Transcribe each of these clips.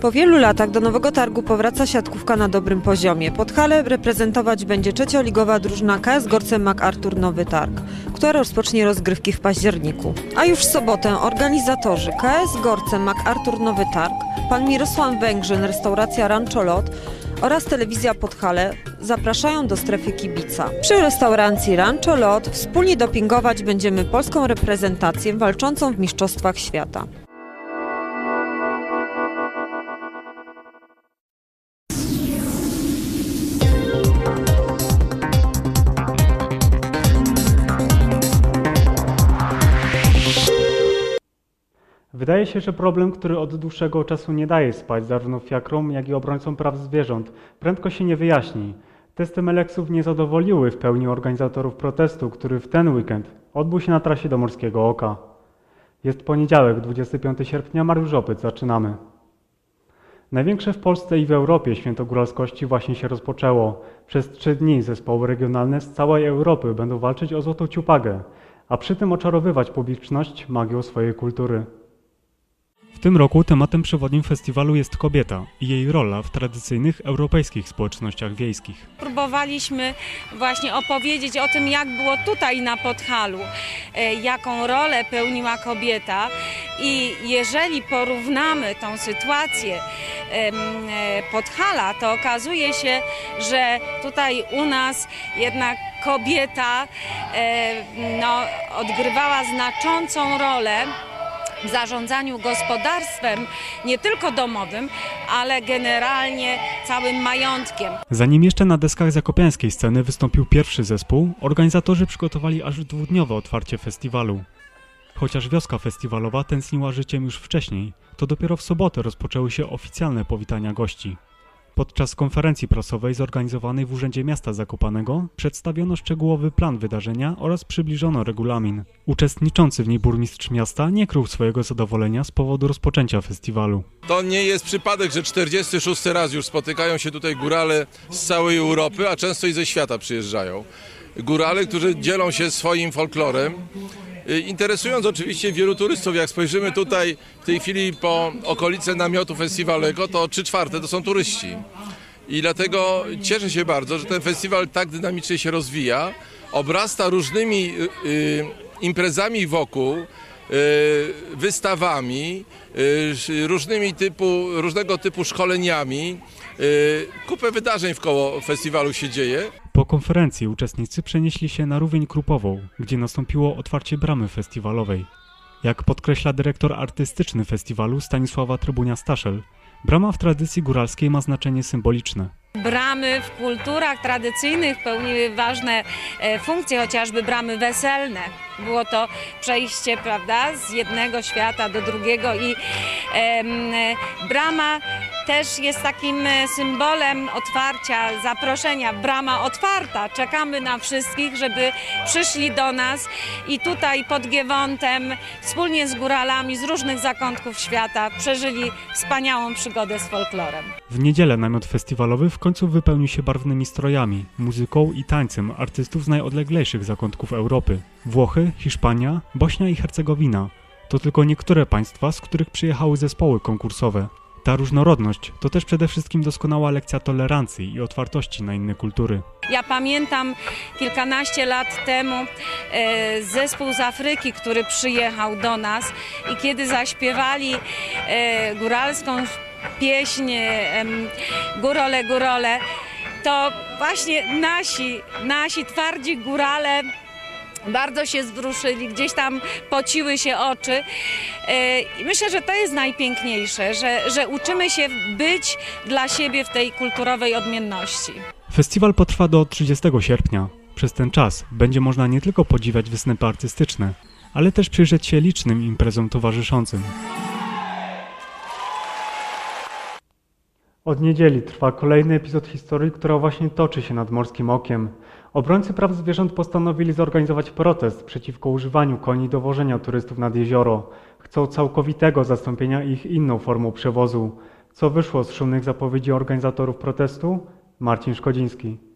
Po wielu latach do nowego targu powraca siatkówka na dobrym poziomie. Podhale reprezentować będzie trzecioligowa drużyna KS Gorce MacArthur Nowy Targ, która rozpocznie rozgrywki w październiku. A już w sobotę organizatorzy KS Gorce MacArthur Nowy Targ, pan Mirosław Węgrzyn, restauracja Rancho Lot oraz telewizja Podhale zapraszają do strefy kibica. Przy restauracji Rancho Lot wspólnie dopingować będziemy polską reprezentację walczącą w Mistrzostwach Świata. Wydaje się, że problem, który od dłuższego czasu nie daje spać zarówno fiakrom, jak i obrońcom praw zwierząt, prędko się nie wyjaśni. Testy Meleksów nie zadowoliły w pełni organizatorów protestu, który w ten weekend odbył się na trasie do Morskiego Oka. Jest poniedziałek, 25 sierpnia, Mariusz Opyt, zaczynamy. Największe w Polsce i w Europie święto góralskości właśnie się rozpoczęło. Przez trzy dni zespoły regionalne z całej Europy będą walczyć o złotą ciupagę, a przy tym oczarowywać publiczność magią swojej kultury. W tym roku tematem przewodnim festiwalu jest kobieta i jej rola w tradycyjnych europejskich społecznościach wiejskich. Próbowaliśmy właśnie opowiedzieć o tym, jak było tutaj na Podhalu, e, jaką rolę pełniła kobieta i jeżeli porównamy tą sytuację e, Podhala, to okazuje się, że tutaj u nas jednak kobieta e, no, odgrywała znaczącą rolę zarządzaniu gospodarstwem, nie tylko domowym, ale generalnie całym majątkiem. Zanim jeszcze na deskach zakopiańskiej sceny wystąpił pierwszy zespół, organizatorzy przygotowali aż dwudniowe otwarcie festiwalu. Chociaż wioska festiwalowa tęskniła życiem już wcześniej, to dopiero w sobotę rozpoczęły się oficjalne powitania gości. Podczas konferencji prasowej zorganizowanej w Urzędzie Miasta Zakopanego przedstawiono szczegółowy plan wydarzenia oraz przybliżono regulamin. Uczestniczący w niej burmistrz miasta nie krył swojego zadowolenia z powodu rozpoczęcia festiwalu. To nie jest przypadek, że 46 raz już spotykają się tutaj górale z całej Europy, a często i ze świata przyjeżdżają. Górale, którzy dzielą się swoim folklorem, interesując oczywiście wielu turystów. Jak spojrzymy tutaj w tej chwili po okolice namiotu festiwalego, to 3 czwarte to są turyści. I dlatego cieszę się bardzo, że ten festiwal tak dynamicznie się rozwija, obrasta różnymi y, y, imprezami wokół, y, wystawami, y, różnymi typu, różnego typu szkoleniami. Y, Kupę wydarzeń wkoło festiwalu się dzieje. Po konferencji uczestnicy przenieśli się na Rówień Krupową, gdzie nastąpiło otwarcie bramy festiwalowej. Jak podkreśla dyrektor artystyczny festiwalu Stanisława Trybunia-Staszel, brama w tradycji góralskiej ma znaczenie symboliczne. Bramy w kulturach tradycyjnych pełniły ważne e, funkcje, chociażby bramy weselne. Było to przejście, prawda, z jednego świata do drugiego i brama też jest takim e, symbolem otwarcia, zaproszenia. Brama otwarta. Czekamy na wszystkich, żeby przyszli do nas i tutaj pod Giewontem wspólnie z góralami z różnych zakątków świata przeżyli wspaniałą przygodę z folklorem. W niedzielę namiot festiwalowy w końcu wypełnił się barwnymi strojami, muzyką i tańcem artystów z najodleglejszych zakątków Europy. Włochy, Hiszpania, Bośnia i Hercegowina. To tylko niektóre państwa, z których przyjechały zespoły konkursowe. Ta różnorodność to też przede wszystkim doskonała lekcja tolerancji i otwartości na inne kultury. Ja pamiętam kilkanaście lat temu e, zespół z Afryki, który przyjechał do nas i kiedy zaśpiewali e, góralską pieśń Górole, Górole, to właśnie nasi, nasi twardzi górale bardzo się zwrószyli, gdzieś tam pociły się oczy. E, I myślę, że to jest najpiękniejsze, że, że uczymy się być dla siebie w tej kulturowej odmienności. Festiwal potrwa do 30 sierpnia. Przez ten czas będzie można nie tylko podziwiać występy artystyczne, ale też przyjrzeć się licznym imprezom towarzyszącym. Od niedzieli trwa kolejny epizod historii, która właśnie toczy się nad Morskim Okiem. Obrońcy praw zwierząt postanowili zorganizować protest przeciwko używaniu koni do wożenia turystów nad jezioro. Chcą całkowitego zastąpienia ich inną formą przewozu. Co wyszło z szumnych zapowiedzi organizatorów protestu? Marcin Szkodziński.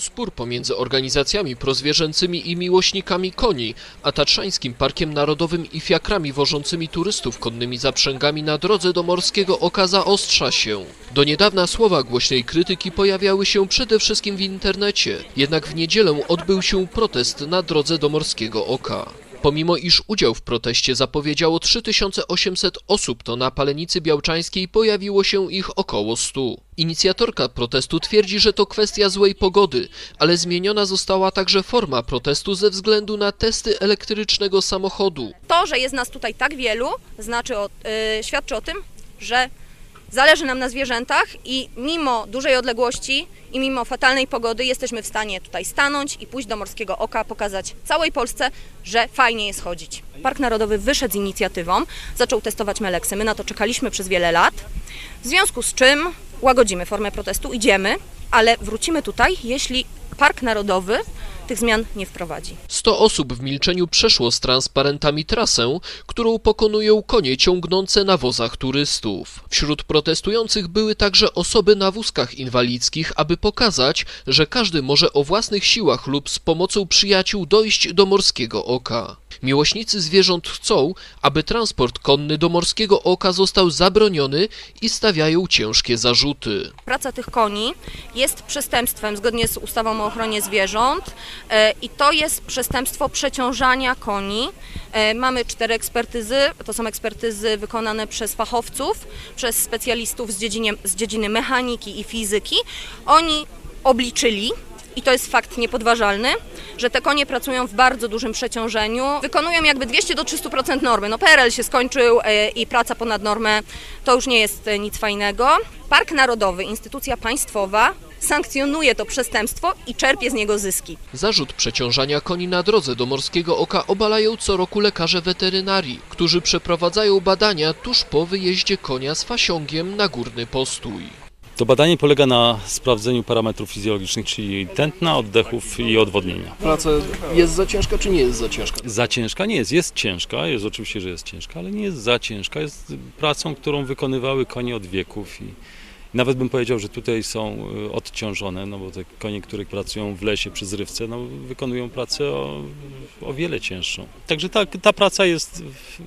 Spór pomiędzy organizacjami prozwierzęcymi i miłośnikami koni, a Tatrzańskim Parkiem Narodowym i fiakrami wożącymi turystów konnymi zaprzęgami na drodze do Morskiego Oka zaostrza się. Do niedawna słowa głośnej krytyki pojawiały się przede wszystkim w internecie, jednak w niedzielę odbył się protest na drodze do Morskiego Oka. Pomimo iż udział w proteście zapowiedziało 3800 osób, to na Palenicy Białczańskiej pojawiło się ich około 100. Inicjatorka protestu twierdzi, że to kwestia złej pogody, ale zmieniona została także forma protestu ze względu na testy elektrycznego samochodu. To, że jest nas tutaj tak wielu, znaczy o, y, świadczy o tym, że zależy nam na zwierzętach i mimo dużej odległości i mimo fatalnej pogody jesteśmy w stanie tutaj stanąć i pójść do Morskiego Oka, pokazać całej Polsce, że fajnie jest chodzić. Park Narodowy wyszedł z inicjatywą, zaczął testować meleksy. My na to czekaliśmy przez wiele lat, w związku z czym łagodzimy formę protestu, idziemy, ale wrócimy tutaj, jeśli Park Narodowy tych zmian nie wprowadzi. 100 osób w milczeniu przeszło z transparentami trasę, którą pokonują konie ciągnące na wozach turystów. Wśród protestujących były także osoby na wózkach inwalidzkich, aby pokazać, że każdy może o własnych siłach lub z pomocą przyjaciół dojść do Morskiego Oka. Miłośnicy zwierząt chcą, aby transport konny do Morskiego Oka został zabroniony i stawiają ciężkie zarzuty. Praca tych koni jest przestępstwem zgodnie z ustawą o ochronie zwierząt i to jest przestępstwo przeciążania koni. E, Mamy cztery ekspertyzy, to są ekspertyzy wykonane przez fachowców, przez specjalistów z dziedziny, z dziedziny mechaniki i fizyki. Oni obliczyli, i to jest fakt niepodważalny, że te konie pracują w bardzo dużym przeciążeniu, wykonują jakby 200 do 300% normy. No PRL się skończył e, i praca ponad normę to już nie jest e, nic fajnego. Park Narodowy, instytucja państwowa, sankcjonuje to przestępstwo i czerpie z niego zyski. Zarzut przeciążania koni na drodze do Morskiego Oka obalają co roku lekarze weterynarii, którzy przeprowadzają badania tuż po wyjeździe konia z fasiągiem na górny postój. To badanie polega na sprawdzeniu parametrów fizjologicznych, czyli tętna, oddechów i odwodnienia. Praca jest za ciężka, czy nie jest za ciężka? Za ciężka nie jest, jest ciężka, jest oczywiście, że jest ciężka, ale nie jest za ciężka. Jest pracą, którą wykonywały konie od wieków i nawet bym powiedział, że tutaj są y, odciążone, no bo te konie, które pracują w lesie przy zrywce, no wykonują pracę o, o wiele cięższą. Także ta, ta praca jest w,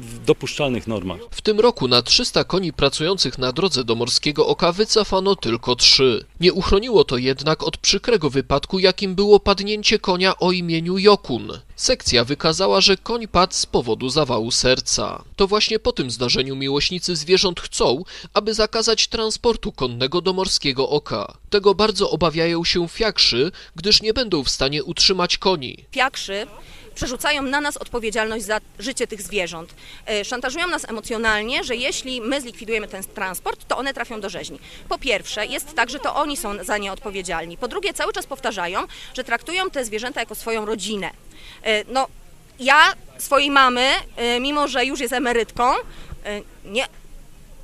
w dopuszczalnych normach. W tym roku na 300 koni pracujących na drodze do Morskiego Oka wycofano tylko 3. Nie uchroniło to jednak od przykrego wypadku, jakim było padnięcie konia o imieniu Jokun. Sekcja wykazała, że koń padł z powodu zawału serca. To właśnie po tym zdarzeniu miłośnicy zwierząt chcą, aby zakazać transportu konnego do Morskiego Oka. Tego bardzo obawiają się fiakrzy, gdyż nie będą w stanie utrzymać koni. Fiakrzy przerzucają na nas odpowiedzialność za życie tych zwierząt. E, Szantażują nas emocjonalnie, że jeśli my zlikwidujemy ten transport, to one trafią do rzeźni. Po pierwsze, jest tak, że to oni są za nie odpowiedzialni. Po drugie, cały czas powtarzają, że traktują te zwierzęta jako swoją rodzinę. E, No, ja swojej mamy, e, mimo że już jest emerytką, nie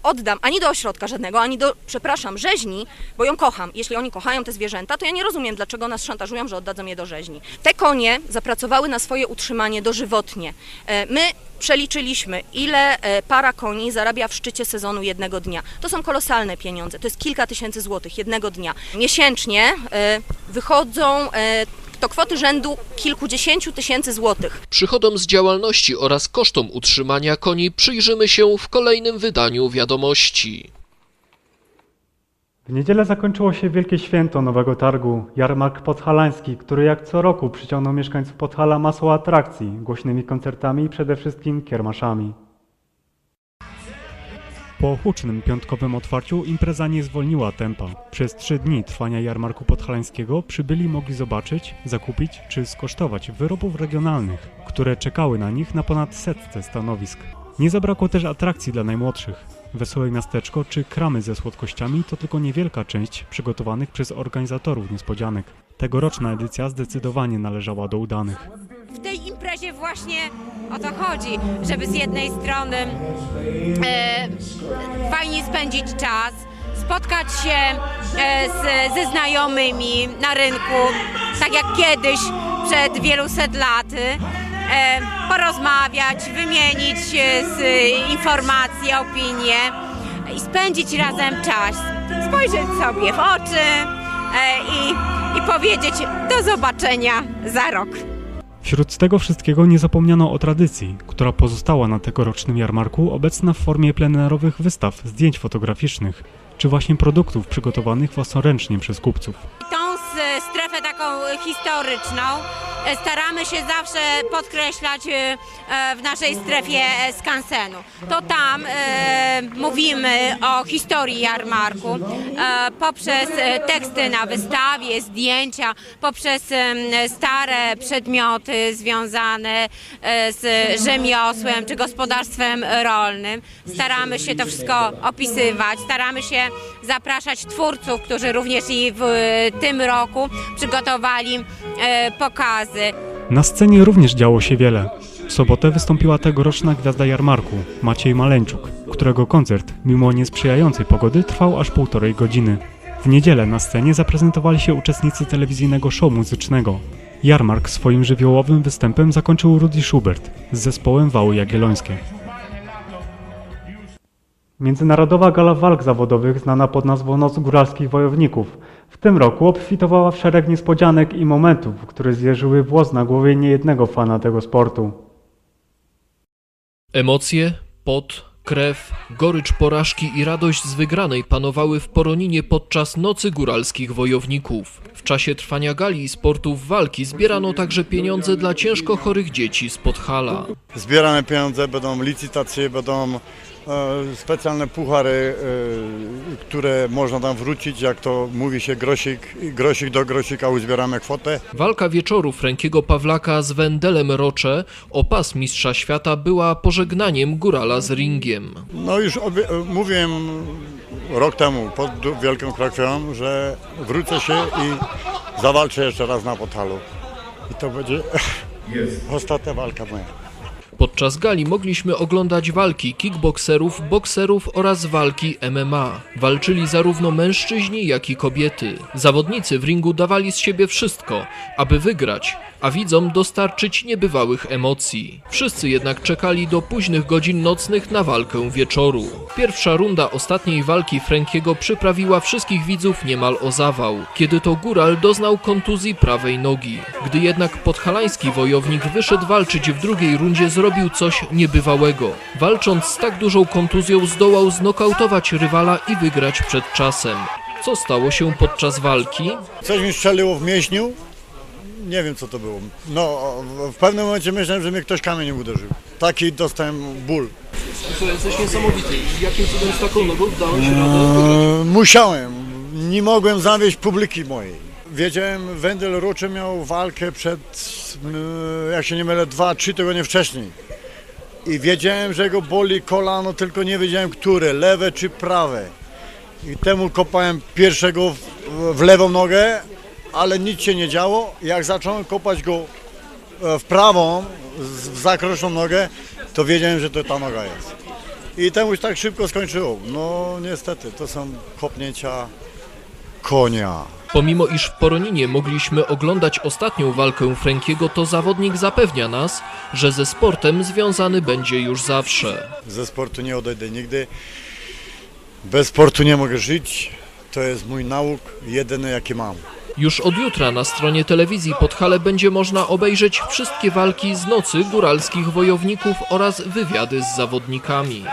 oddam ani do ośrodka żadnego, ani do, przepraszam, rzeźni, bo ją kocham. Jeśli oni kochają te zwierzęta, to ja nie rozumiem, dlaczego nas szantażują, że oddadzą je do rzeźni. Te konie zapracowały na swoje utrzymanie dożywotnie. E, My przeliczyliśmy, ile e, para koni zarabia w szczycie sezonu jednego dnia. To są kolosalne pieniądze, to jest kilka tysięcy złotych jednego dnia. Miesięcznie e, wychodzą to kwoty rzędu kilkudziesięciu tysięcy złotych. Przychodom z działalności oraz kosztom utrzymania koni przyjrzymy się w kolejnym wydaniu wiadomości. W niedzielę zakończyło się wielkie święto Nowego Targu, jarmark podhalański, który jak co roku przyciągnął mieszkańców Podhala masą atrakcji, głośnymi koncertami i przede wszystkim kiermaszami. Po hucznym piątkowym otwarciu impreza nie zwolniła tempa. Przez trzy dni trwania jarmarku podhalańskiego przybyli mogli zobaczyć, zakupić czy skosztować wyrobów regionalnych, które czekały na nich na ponad setce stanowisk. Nie zabrakło też atrakcji dla najmłodszych. Wesołe miasteczko czy kramy ze słodkościami to tylko niewielka część przygotowanych przez organizatorów niespodzianek. Tegoroczna edycja zdecydowanie należała do udanych. W tej imprezie właśnie o to chodzi, żeby z jednej strony e, fajnie spędzić czas, spotkać się e, z, ze znajomymi na rynku, tak jak kiedyś przed wieluset laty, e, porozmawiać, wymienić z informacje, opinie i spędzić razem czas, spojrzeć sobie w oczy e, i i powiedzieć do zobaczenia za rok. Wśród tego wszystkiego nie zapomniano o tradycji, która pozostała na tegorocznym jarmarku, obecna w formie plenerowych wystaw, zdjęć fotograficznych, czy właśnie produktów przygotowanych własnoręcznie przez kupców. Tą strefę taką historyczną staramy się zawsze podkreślać e, e, w naszej strefie e, skansenu. To tam e, mówimy o historii jarmarku e, poprzez e, teksty na wystawie, zdjęcia, poprzez stare przedmioty związane e, z rzemiosłem czy gospodarstwem rolnym. Staramy się to wszystko opisywać, staramy się zapraszać twórców, którzy również i w e, tym roku przygotowali e, pokazy. Na scenie również działo się wiele. W sobotę wystąpiła tegoroczna gwiazda jarmarku, Maciej Maleńczuk, którego koncert, mimo niesprzyjającej pogody, trwał aż półtorej godziny. W niedzielę na scenie zaprezentowali się uczestnicy telewizyjnego show muzycznego. Jarmark swoim żywiołowym występem zakończył Rudy Schubert z zespołem Wały Jagiellońskie. Międzynarodowa Gala Walk Zawodowych, znana pod nazwą Noc Góralskich Wojowników, w tym roku obfitowała w szereg niespodzianek i momentów, które zjeżyły włos na głowie niejednego fana tego sportu. Emocje, pot, krew, gorycz porażki i radość z wygranej panowały w Poroninie podczas Nocy Góralskich Wojowników. W czasie trwania gali i sportów walki zbierano także pieniądze dla ciężko chorych dzieci z Podhala. Zbierane pieniądze, będą licytacje, będą e, specjalne puchary, e, które można tam wrócić, jak to mówi się grosik, grosik do grosika uzbieramy kwotę. Walka wieczoru Frankiego Pawlaka z Wendelem Rocze o pas mistrza świata była pożegnaniem górala z ringiem. No już obie, mówiłem rok temu pod Wielką Krakowią, że wrócę się i zawalczę jeszcze raz na Podhalu. I to będzie ostatnia walka moja. Podczas gali mogliśmy oglądać walki kickbokserów, bokserów oraz walki MMA. Walczyli zarówno mężczyźni, jak i kobiety. Zawodnicy w ringu dawali z siebie wszystko, aby wygrać, a widzom dostarczyć niebywałych emocji. Wszyscy jednak czekali do późnych godzin nocnych na walkę wieczoru. Pierwsza runda ostatniej walki Frankiego przyprawiła wszystkich widzów niemal o zawał, kiedy to góral doznał kontuzji prawej nogi. Gdy jednak podhalański wojownik wyszedł walczyć w drugiej rundzie, zrobił coś niebywałego. Walcząc z tak dużą kontuzją, zdołał znokautować rywala i wygrać przed czasem. Co stało się podczas walki? Coś mi strzeliło w mięśniu. Nie wiem co to było. No, w pewnym momencie myślałem, że mnie ktoś kamieniem uderzył. Taki dostałem ból. To jesteś niesamowity. Jakim cudem z taką nogą dałeś radę wygrać? E, musiałem. Nie mogłem zawieść publiki mojej. Wiedziałem, Wendel Rocze miał walkę przed, e, jak się nie mylę, dwa, trzy tygodnie wcześniej. I wiedziałem, że go boli kolano, tylko nie wiedziałem, które, lewe czy prawe. I temu kopałem pierwszego w, w lewą nogę, ale nic się nie działo. Jak zacząłem kopać go e, w prawą, w zakroczoną nogę, to wiedziałem, że to ta noga jest. I temu się tak szybko skończyło. No niestety, to są kopnięcia konia. Pomimo iż w Poroninie mogliśmy oglądać ostatnią walkę Frankiego, to zawodnik zapewnia nas, że ze sportem związany będzie już zawsze. Ze sportu nie odejdę nigdy. Bez sportu nie mogę żyć. To jest mój nauk, jedyny jaki mam. Już od jutra na stronie telewizji Podhale będzie można obejrzeć wszystkie walki z nocy góralskich wojowników oraz wywiady z zawodnikami.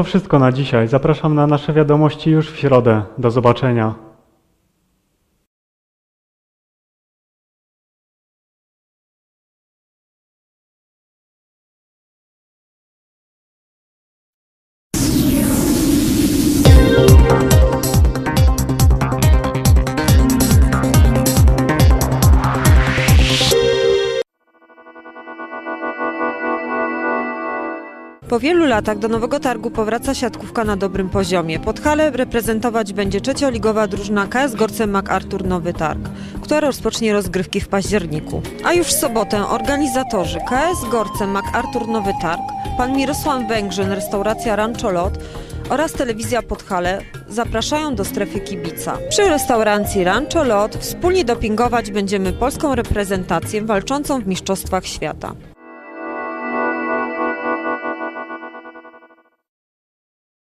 To wszystko na dzisiaj. Zapraszam na nasze wiadomości już w środę. Do zobaczenia. Po wielu latach do Nowego Targu powraca siatkówka na dobrym poziomie. Podhale reprezentować będzie trzecioligowa drużyna KS Gorce MacArthur Nowy Targ, która rozpocznie rozgrywki w październiku. A już w sobotę organizatorzy KS Gorce MacArthur Nowy Targ, pan Mirosław Węgrzyn, restauracja Rancho Lot oraz telewizja Podhale zapraszają do strefy kibica. Przy restauracji Rancho Lot wspólnie dopingować będziemy polską reprezentację walczącą w Mistrzostwach Świata.